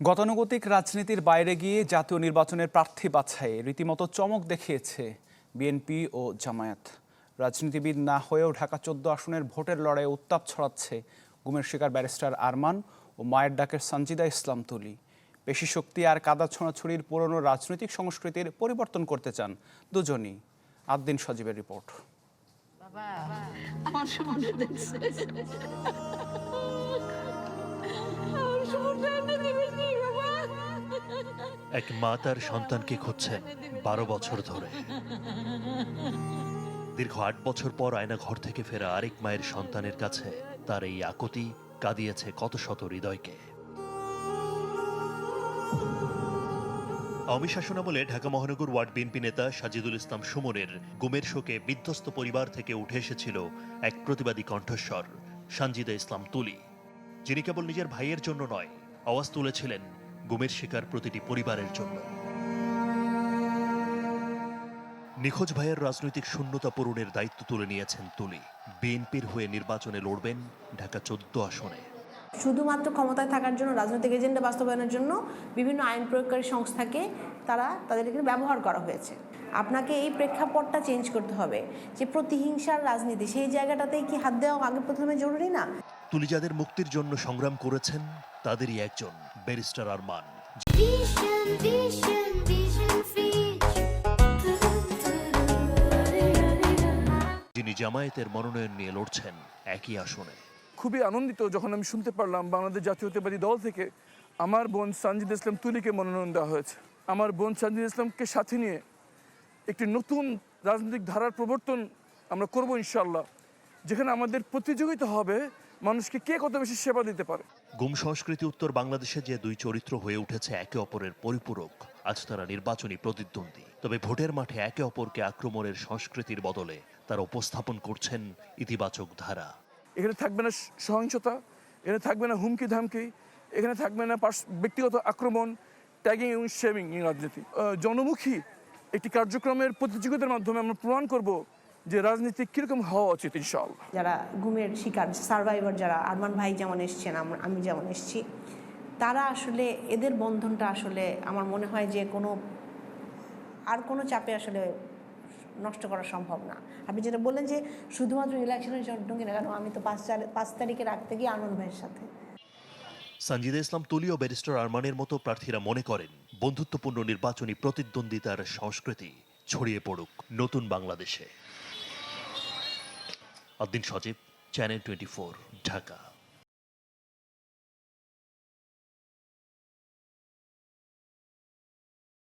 গতানুগতিক রাজনীতির বাইরে গিয়ে জাতীয় নির্বাচনের প্রার্থী বাছাইয়ে রীতিমতো চমক দেখিয়েছে বিএনপি ও জামায়াত। রাজনীতিবিদ না হয়েও ঢাকা চোদ্দ আসনের ভোটের লড়াইয়ে উত্তাপ ছড়াচ্ছে গুমের শিকার ব্যারিস্টার আরমান ও মায়ের ডাকের সঞ্জিদা ইসলাম তুলি। পেশি শক্তি আর কাদা ছোঁড়াছুড়ির পুরনো রাজনৈতিক সংস্কৃতির পরিবর্তন করতে চান দুজনই। আদ্দিন সজীবের রিপোর্ট। দেখছে আমার এক মা তার সন্তানকে খুঁজছেন বারো বছর ধরে। দীর্ঘ আট বছর পর আয়না ঘর থেকে ফেরা আরেক মায়ের সন্তানের কাছে তার এই আকুতি কাঁদিয়েছে কত শত হৃদয়কে। আওয়ামী শাসনামলে ঢাকা মহানগর ওয়ার্ড বিএনপি নেতা সাজিদুল ইসলাম সুমনের গুমের শোকে বিধ্বস্ত পরিবার থেকে উঠে এসেছিল এক প্রতিবাদী কণ্ঠস্বর, সানজিদা ইসলাম তুলি। যিনি কেবল নিজের ভাইয়ের জন্য নয়, আওয়াজ তুলেছিলেন গুমের শিকার প্রতিটি পরিবারের জন্য। নিখোঁজ ভাইয়ের রাজনৈতিক শূন্যতা পূরণের দায়িত্ব তুলে নিয়েছেন তুলি। বিএনপির হয়ে নির্বাচনে লড়বেন ঢাকা চোদ্দ আসনে। শুধুমাত্র ক্ষমতায় থাকার জন্য, রাজনৈতিক এজেন্ডা বাস্তবায়নের জন্য বিভিন্ন আইন প্রয়োগকারী সংস্থাকে তারা তাদের এখানে ব্যবহার করা হয়েছে। আপনাকে এই প্রেক্ষাপটটা চেঞ্জ করতে হবে যে প্রতিহিংসার রাজনীতি সেই জায়গাটাতেই কি হাত দেওয়া আগে প্রথমে জরুরি না? তুলি যাদের মুক্তির জন্য সংগ্রাম করেছেন তাদেরই একজন ব্যারিস্টার আরমান. যিনি জামায়াতের মনোনয়ন নিয়ে লড়ছেন একই আসনে। খুবই আনন্দিত যখন আমি শুনতে পারলাম বাংলাদেশ জাতীয়তাবাদী দল থেকে আমার বোন সানজিদ ইসলাম তুলিকে মনোনয়ন দেওয়া হয়েছে। আমার বোন সানজিদ ইসলামকে সাথে নিয়ে একটি নতুন রাজনৈতিক ধারার প্রবর্তন আমরা করব ইনশাল্লাহ যেখানে আমাদের প্রতিযোগিতা হবে মানুষকে কে কত বেশি সেবা দিতে পারে। গুম সংস্কৃতি উত্তর বাংলাদেশে যে দুই চরিত্র হয়ে উঠেছে একে অপরের পরিপূরক আজ তারা নির্বাচনী প্রতিদ্বন্দ্বী। তবে ভোটের মাঠে একে অপরকে আক্রমণের সংস্কৃতির বদলে তারা উপস্থাপন করছেন ইতিবাচক ধারা। এখানে থাকবে না সহিংসতা এখানে থাকবে না হুমকি ধামকি এখানে থাকবে না ব্যক্তিগত আক্রমণ ট্যাগিং এবং শেভিং রাজনীতি। জনমুখী একটি কার্যক্রমের প্রতিযোগিতার মাধ্যমে আমরা প্রমাণ করব যে রাজনীতি কীরকম হওয়া উচিত ইনশাআল্লাহ। যারা ঘুমের শিকার সার্ভাইভার যারা আরমান ভাই যেমন এসছেন আমি যেমন এসছি তারা আসলে এদের বন্ধনটা আসলে আমার মনে হয় যে কোনো আর কোনো চাপে আসলে নষ্ট করা সম্ভব না। আপনি যেটা বললেন যে শুধুমাত্র ইলেকশনের জন্য কিনা কেন আমি তো পাঁচ চার পাঁচ তারিখে রাখতে গিয়ে আনন্দ ভাইয়ের সাথে। সঞ্জিদা ইসলাম তুলি ও ব্যারিস্টার আরমানের মতো প্রার্থীরা মনে করেন। বন্ধুত্বপূর্ণ নির্বাচনী প্রতিদ্বন্দ্বিতার সংস্কৃতি ছড়িয়ে পড়ুক নতুন বাংলাদেশে। Adin Sajib channel twenty Dhaka.